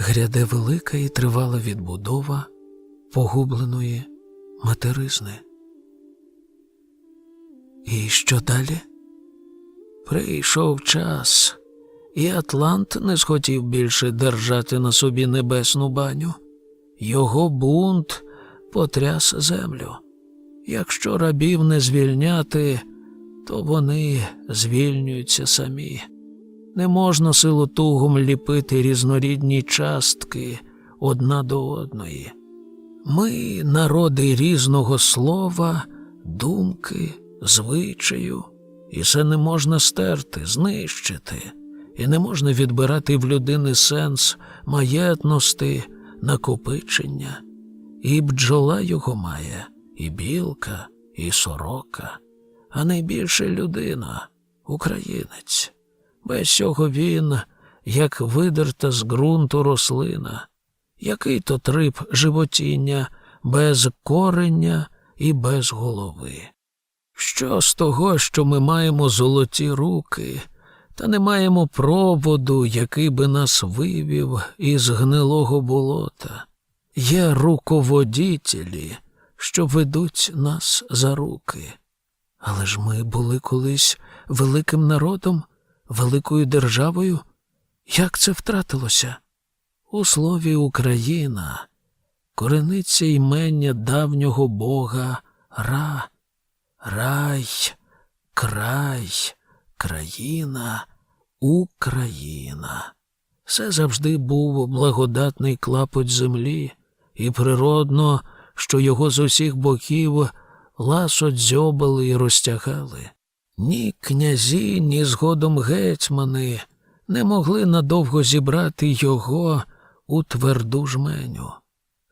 гряде велика і тривала відбудова погубленої материзни. І що далі? Прийшов час, і Атлант не схотів більше держати на собі небесну баню. Його бунт потряс землю. Якщо рабів не звільняти, то вони звільнюються самі. Не можна силу тугом ліпити різнорідні частки одна до одної. Ми народи різного слова, думки, звичаю, і це не можна стерти, знищити, і не можна відбирати в людини сенс маєтності, накопичення. І бджола його має, і білка, і сорока, а найбільше людина, українець. Без цього він, як видерта з ґрунту рослина, який то трип животіння без корення і без голови. Що з того, що ми маємо золоті руки, та не маємо проводу, який би нас вивів із гнилого болота? Є руководітелі, що ведуть нас за руки. Але ж ми були колись великим народом, великою державою. Як це втратилося? У слові Україна корениться імення давнього бога Ра, рай, край, країна, Україна. Це завжди був благодатний клапоть землі, і природно, що його з усіх боків ласо дзьобали і розтягали. Ні князі, ні згодом гетьмани не могли надовго зібрати його у тверду жменю.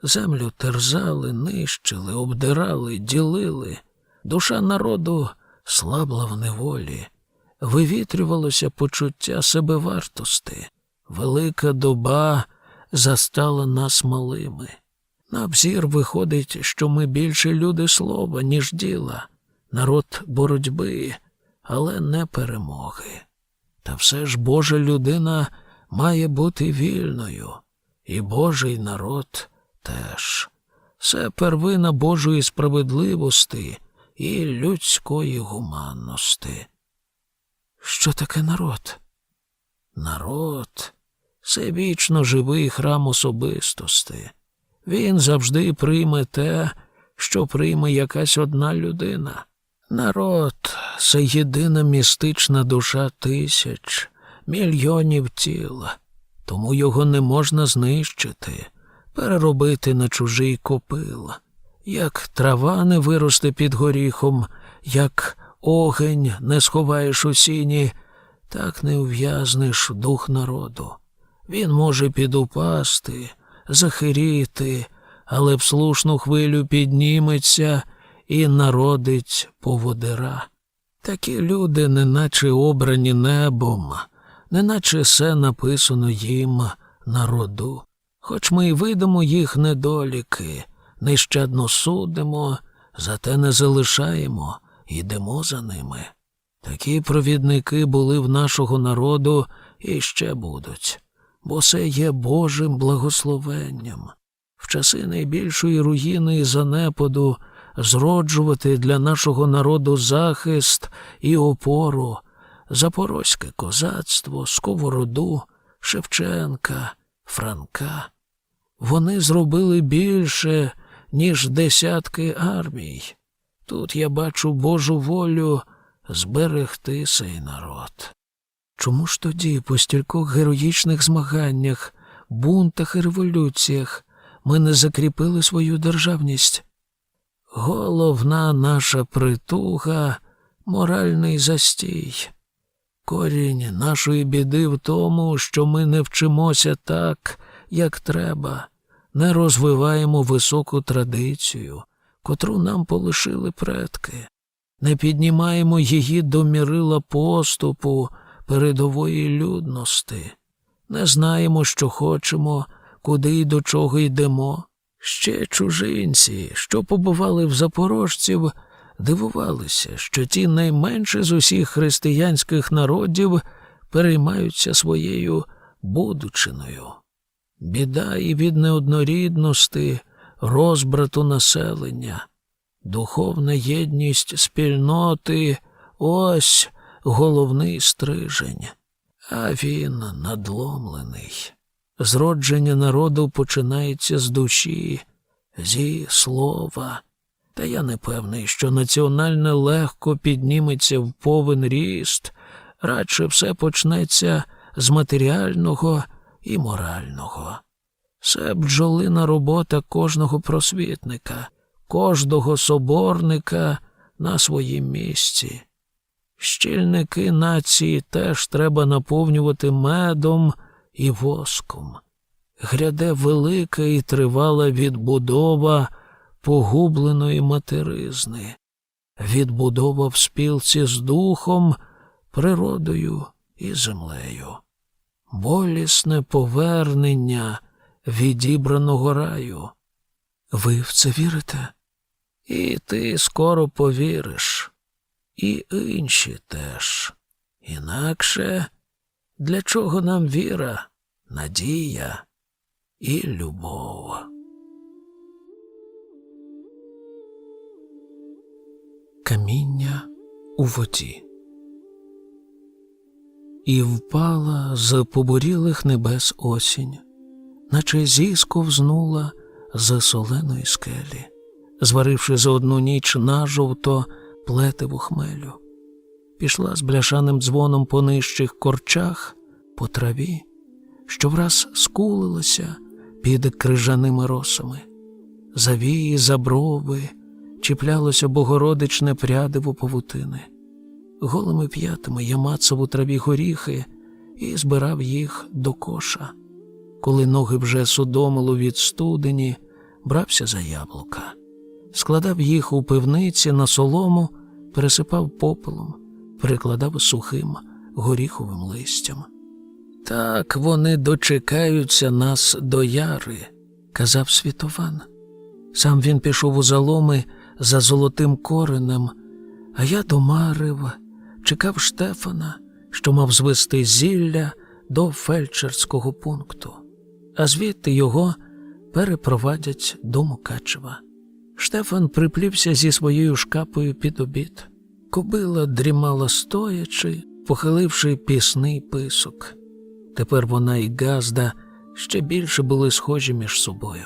Землю терзали, нищили, обдирали, ділили. Душа народу слабла в неволі, вивітрювалося почуття себевартости. Велика доба застала нас малими. На обзір виходить, що ми більше люди слова, ніж діла, народ боротьби, але не перемоги. Та все ж Божа людина має бути вільною, і Божий народ теж. Це первина Божої справедливості і людської гуманності. Що таке народ? Народ це вічно живий храм особистості. Він завжди прийме те, що прийме якась одна людина. Народ це єдина містична душа тисяч, мільйонів тіл, тому його не можна знищити, переробити на чужий копил. Як трава не виросте під горіхом, як огень не сховаєш у сіні, так не ув'язнеш дух народу. Він може підупасти, захиріти, але в слушну хвилю підніметься і народить поводира. Такі люди, неначе обрані небом, неначе все написано їм на роду. Хоч ми й видимо їх недоліки, нещадно судимо, зате не залишаємо, йдемо за ними. Такі провідники були в нашого народу і ще будуть, бо це є Божим благословенням. В часи найбільшої руїни і занепаду зроджувати для нашого народу захист і опору, запорозьке козацтво, сковороду, Шевченка, Франка. Вони зробили більше, ніж десятки армій. Тут я бачу Божу волю зберегти цей народ. Чому ж тоді, по стількох героїчних змаганнях, бунтах і революціях, ми не закріпили свою державність? Головна наша притуга моральний застій. Корінь нашої біди в тому, що ми не вчимося так, як треба, не розвиваємо високу традицію, котру нам полишили предки, не піднімаємо її до мірила поступу передової людності, не знаємо, що хочемо, куди і до чого йдемо. Ще чужинці, що побували в запорожців, дивувалися, що ті найменші з усіх християнських народів переймаються своєю будучиною. Біда і від неоднорідності, розбрату населення, духовна єдність спільноти ось головний стрижень. А він надломлений. Зродження народу починається з душі, зі слова. Та я не певний, що національне легко підніметься в повен ріст, радше все почнеться з матеріального і морального. Це бджолина робота кожного просвітника, кожного соборника на своїм місці. Щільники нації теж треба наповнювати медом і воском. Гряде велика і тривала відбудова погубленої материзни, відбудова в спілці з духом, природою і землею, болісне повернення відібраного раю. Ви в це вірите? І ти скоро повіриш, і інші теж. Інакше для чого нам віра, надія і любов? Каміння у воді. І впала з побурілих небес осінь, наче зісковзнула з соленої скелі, зваривши за одну ніч нажовто плетиву хмелю. Пішла з бляшаним дзвоном по нижчих корчах, по траві, що враз скулилася під крижаними росами. Завії, заброви, чіплялося богородичне прядиво павутини. Голими п'ятами я мацав у траві горіхи і збирав їх до коша. Коли ноги вже судомило від студені, брався за яблука, складав їх у пивниці на солому, пересипав попелом, перекладав сухим горіховим листям. Так вони дочекаються нас до яри, казав світован. Сам він пішов у заломи за золотим коренем, а я домарив, чекав Штефана, що мав звести зілля до фельдшерського пункту, а звідти його перепровадять до Мукачева. Штефан приплівся зі своєю шкапою під обід. Кобила дрімала стоячи, похиливши пісний писок. Тепер вона і Газда ще більше були схожі між собою.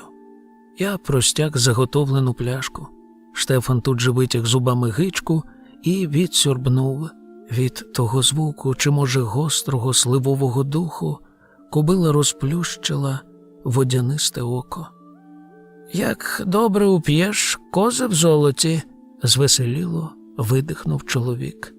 Я простяг заготовлену пляшку. Штефан тут же витяг зубами гичку і відсюрбнув. Від того звуку, чи, може, гострого сливового духу, кобила розплющила водянисте око. Як добре уп'єш кози в золоті, звеселіло видихнув чоловік.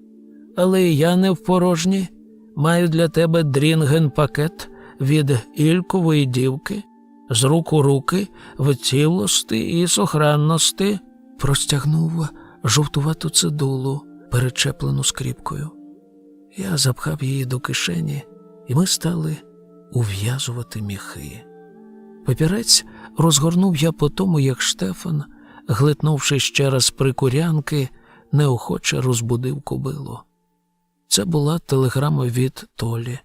Але я не в порожні. Маю для тебе дрінген пакет від Ількової дівки, з рук у руки в цілості і сохранності, простягнув жовтувату цидулу, перечеплену скріпкою. Я запхав її до кишені, і ми стали ув'язувати міхи. Папірець розгорнув я по тому, як Штефан, глитнувши ще раз прикурянки, неохоче розбудив кобилу. Це була телеграма від Толі.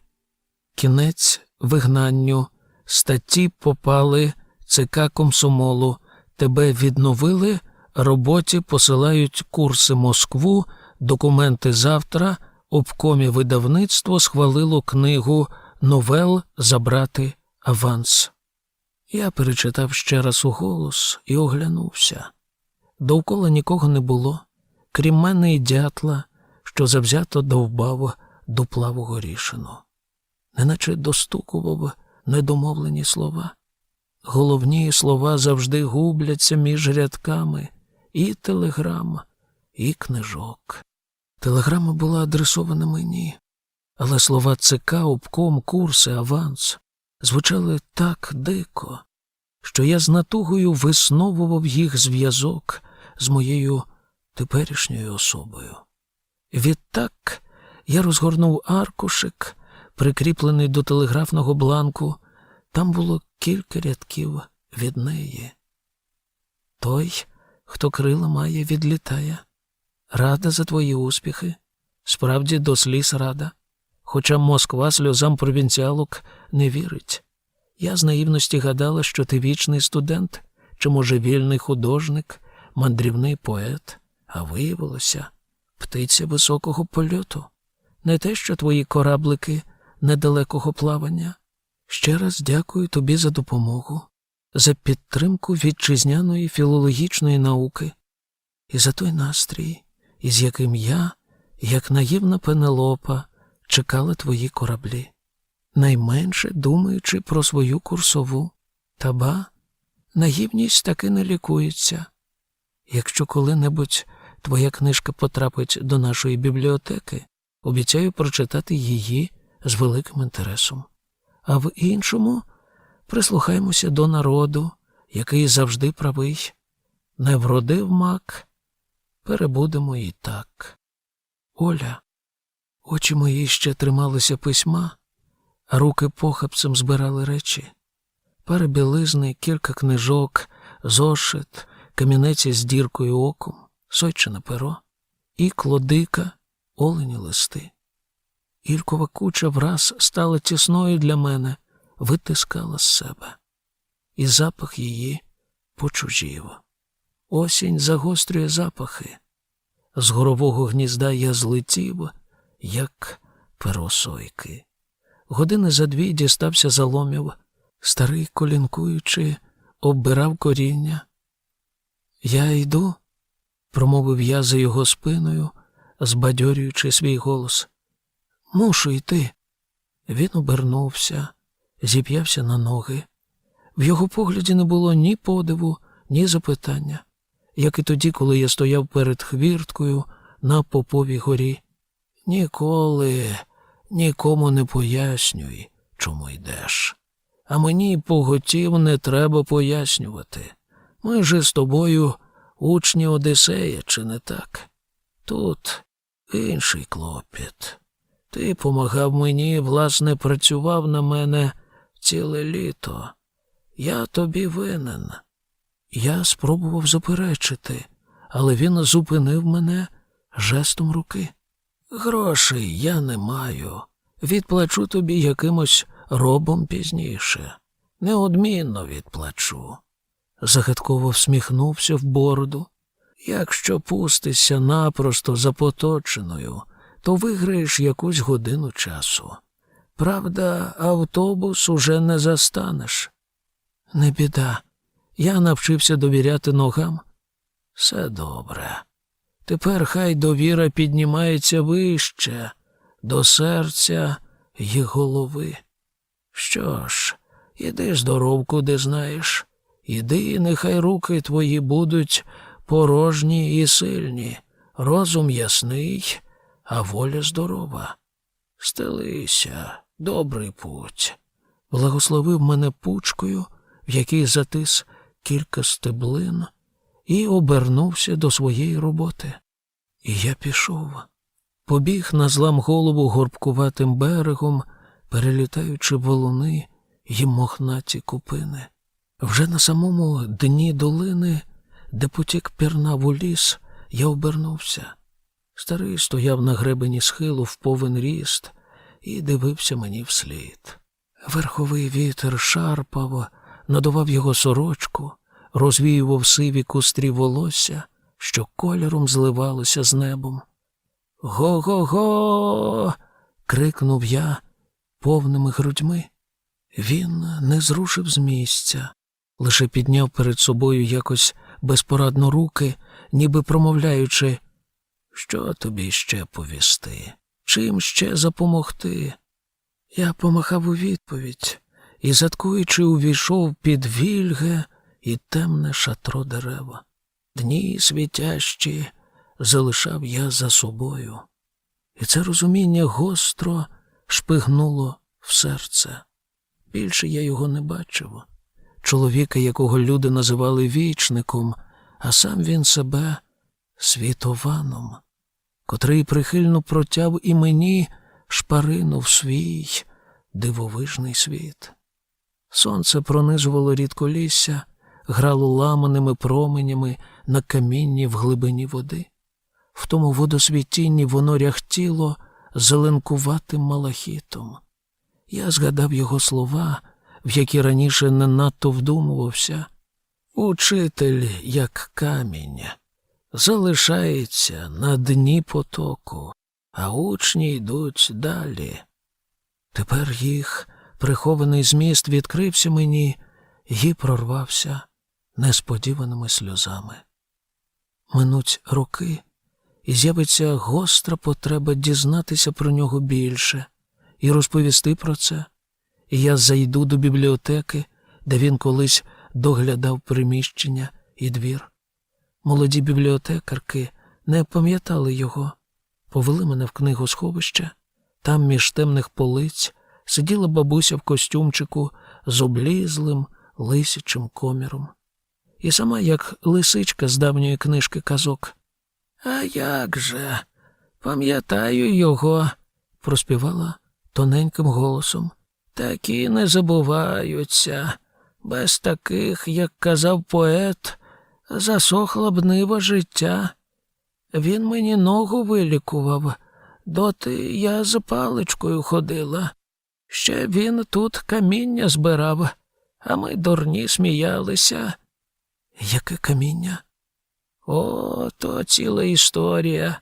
Кінець вигнанню, статті попали, ЦК комсомолу, тебе відновили, роботі посилають курси Москву, документи завтра, обкомі видавництво схвалило книгу новел. Забрати аванс. Я перечитав ще раз у голос і оглянувся. Довкола нікого не було, крім мене і дятла, що завзято довбав дуплаву горішину, неначе достукував недомовлені слова. Головні слова завжди губляться між рядками і телеграм, і книжок. Телеграма була адресована мені, але слова ЦК, обком, курси, аванс звучали так дико, що я з натугою висновував їх зв'язок з моєю теперішньою особою. Відтак я розгорнув аркушик, прикріплений до телеграфного бланку. Там було кілька рядків від неї. Той, хто крила має, відлітає. Рада за твої успіхи. Справді до сліз рада. Хоча Москва сльозам провінціалок не вірить. Я з наївності гадала, що ти вічний студент, чи, може, вільний художник, мандрівний поет, а виявилося птиця високого польоту. Не те, що твої кораблики недалекого плавання. Ще раз дякую тобі за допомогу, за підтримку вітчизняної філологічної науки і за той настрій, із яким я, як наївна пенелопа, чекала твої кораблі, найменше думаючи про свою курсову. Та ба, наївність таки не лікується. Якщо коли-небудь твоя книжка потрапить до нашої бібліотеки, обіцяю прочитати її з великим інтересом. А в іншому прислухаємося до народу, який завжди правий. Не вродив мак, перебудемо і так. Оля, очі мої ще трималися письма, а руки похапцем збирали речі. Пари білизни, кілька книжок, зошит, камінець із діркою оком, сойчине перо і клодика, олені листи. Ількова куча враз стала тісною для мене, витискала з себе. І запах її почужів. Осінь загострює запахи. З горового гнізда я злетів, як перо сойки. Години за дві дістався заломів, старий, колінкуючи, оббирав коріння. Я йду, промовив я за його спиною, збадьорюючи свій голос. Мушу йти. Він обернувся, зіп'явся на ноги. В його погляді не було ні подиву, ні запитання, як і тоді, коли я стояв перед хвірткою на Поповій горі. Ніколи нікому не пояснюй, чому йдеш. А мені поготів не треба пояснювати. Ми же з тобою учні Одисея, чи не так? Тут інший клопіт. Ти помагав мені, власне, працював на мене ціле літо. Я тобі винен. Я спробував заперечити, але він зупинив мене жестом руки. Грошей я не маю. Відплачу тобі якимось робом пізніше. Неодмінно відплачу. Загадково всміхнувся в бороду. Якщо пустишся напросто за поточеною, то виграєш якусь годину часу. Правда, автобус уже не застанеш. Не біда. Я навчився довіряти ногам. Все добре. Тепер хай довіра піднімається вище, до серця й голови. Що ж, іди здоров, куди знаєш. Іди, нехай руки твої будуть порожні і сильні, розум ясний, а воля здорова. Стелися, добрий путь. Благословив мене пучкою, в якій затис кілька стеблин, і обернувся до своєї роботи. І я пішов. Побіг на злам голову горбкуватим берегом, перелітаючи валуни й мохнаті купини. Вже на самому дні долини, де потік пірнав у ліс, я обернувся. Старий стояв на гребені схилу в повен ріст і дивився мені вслід. Верховий вітер шарпав, надував його сорочку, розвіював сиві кустрі волосся, що кольором зливалося з небом. Го-го-го. крикнув я повними грудьми. Він не зрушив з місця, лише підняв перед собою якось безпорадно руки, ніби промовляючи, що тобі ще повісти, чим ще запомогти. Я помахав у відповідь і, заткуючи, увійшов під вільге і темне шатро дерева. Дні світящі залишав я за собою, і це розуміння гостро шпигнуло в серце. Більше я його не бачив. Чоловіка, якого люди називали вічником, а сам він себе світованом, котрий прихильно протяв і мені шпарину в свій дивовижний світ. Сонце пронизувало рідколісся, грало ламаними променями на камінні в глибині води. В тому водосвітінні воно ряхтіло зеленкуватим малахітом. Я згадав його слова, в які раніше не надто вдумувався. Учитель, як камінь, залишається на дні потоку, а учні йдуть далі. Тепер їх прихований зміст відкрився мені і прорвався несподіваними сльозами. Минуть роки, і з'явиться гостра потреба дізнатися про нього більше і розповісти про це. Я зайду до бібліотеки, де він колись доглядав приміщення і двір. Молоді бібліотекарки не пам'ятали його, повели мене в книгосховище. Там між темних полиць сиділа бабуся в костюмчику з облізлим лисячим коміром. І сама як лисичка з давньої книжки казок. А як же? Пам'ятаю його, проспівала тоненьким голосом. Такі не забуваються. Без таких, як казав поет, засохла б нива життя. Він мені ногу вилікував, доти я з паличкою ходила. Ще він тут каміння збирав, а ми дурні сміялися. Яке каміння? О, то ціла історія.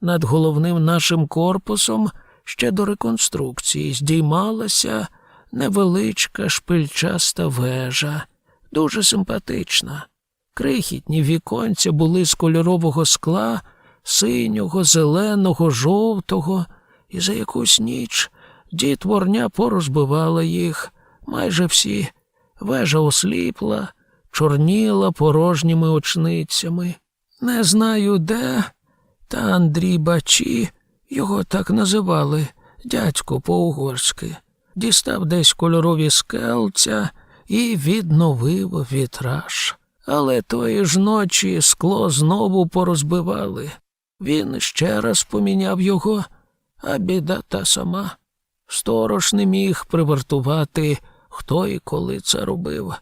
Над головним нашим корпусом ще до реконструкції здіймалася невеличка шпильчаста вежа, дуже симпатична. Крихітні віконця були з кольорового скла, синього, зеленого, жовтого, і за якусь ніч дітворня порозбивала їх майже всі. Вежа осліпла, чорніла порожніми очницями. Не знаю де, та Андрій Бачі, його так називали, дядько по-угорськи, дістав десь кольорові скелця і відновив вітраж. Але тої ж ночі скло знову порозбивали. Він ще раз поміняв його, а біда та сама. Сторож не міг привартувати, хто і коли це робив.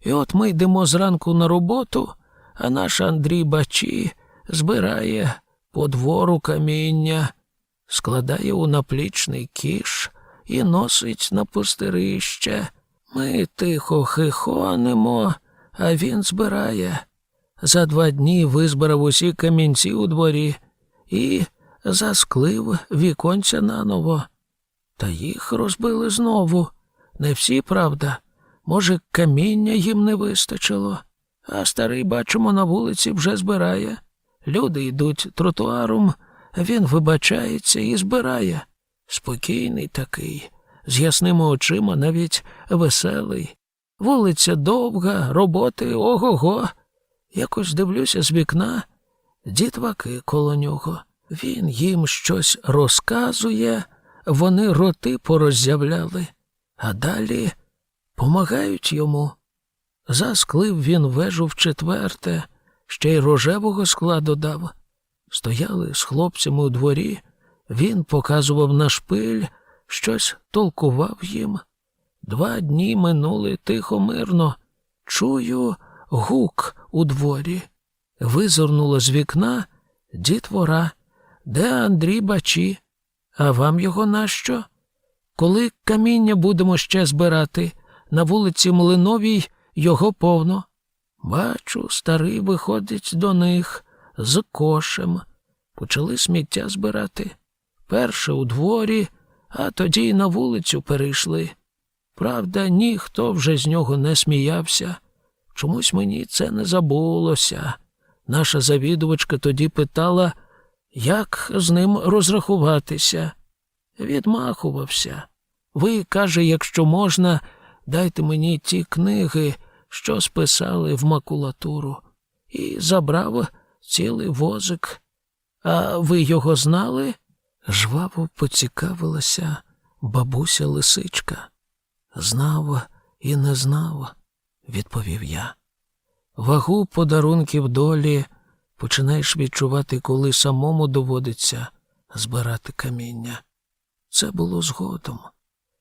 І от ми йдемо зранку на роботу, а наш Андрій Бачі збирає по двору каміння, складає у наплічний кіш і носить на пустирище. Ми тихо хихонемо, а він збирає. За два дні визбирав усі камінці у дворі і засклив віконця наново. Та їх розбили знову. Не всі, правда. Може, каміння їм не вистачило, а старий, бачимо, на вулиці вже збирає. Люди йдуть тротуаром, він вибачається і збирає. Спокійний такий, з ясними очима, навіть веселий. Вулиця довга, роботи ого го. Якось дивлюся з вікна, дітваки коло нього. Він їм щось розказує, вони роти пороззявляли, а далі помагають йому. Засклив він вежу в четверте, ще й рожевого скла додав. Стояли з хлопцями у дворі, він показував на шпиль, щось толкував їм. Два дні минули тихо мирно. Чую гук у дворі. Визирнула з вікна дітвора. Де Андрій бачі? А вам його нащо? Коли каміння будемо ще збирати, на вулиці Млиновій його повно. Бачу, старий виходить до них з кошем. Почали сміття збирати. Перше у дворі, а тоді й на вулицю перейшли. Правда, ніхто вже з нього не сміявся. Чомусь мені це не забулося. Наша завідувачка тоді питала, як з ним розрахуватися. Відмахувався. Ви, каже, якщо можна, дайте мені ті книги, що списали в макулатуру, і забрав цілий возик. А ви його знали? Жваво поцікавилася бабуся лисичка. Знав і не знав, відповів я. Вагу подарунків долі починаєш відчувати, коли самому доводиться збирати каміння. Це було згодом.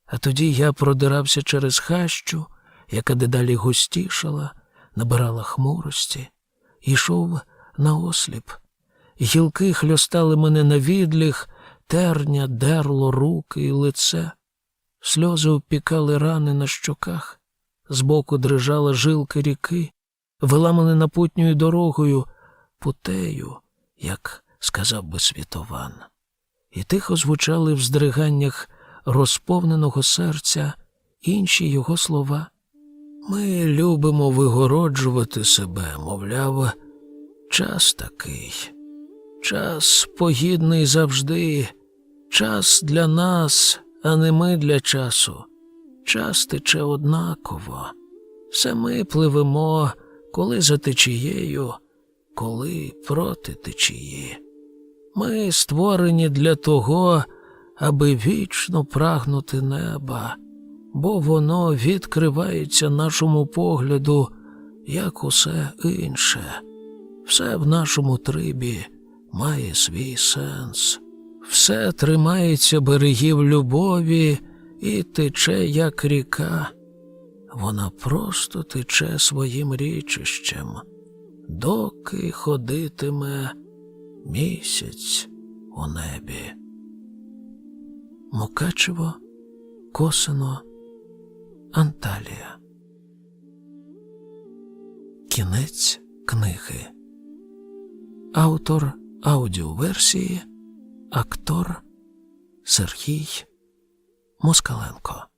А тоді я продирався через хащу, яка дедалі густішала, набирала хмурості, йшов наосліп. Гілки хльостали мене на відліг, терня дерло руки і лице. Сльози обпікали рани на щоках, збоку дрижала жилка ріки, вела мене напутньою дорогою, путею, як сказав би світован. І тихо звучали в здриганнях розповненого серця інші його слова. Ми любимо вигороджувати себе, мовляв, час такий, час погідний завжди, час для нас, а не ми для часу. Час тече однаково. Все ми пливемо, коли за течією, коли проти течії. Ми створені для того, аби вічно прагнути неба, бо воно відкривається нашому погляду, як усе інше. Все в нашому трибі має свій сенс. Все тримається берегів любові і тече, як ріка. Вона просто тече своїм річищем, доки ходитиме місяць у небі. Мукачево, Косино, Анталія. Кінець книги. Автор аудіоверсії, актор Сергій Москаленко.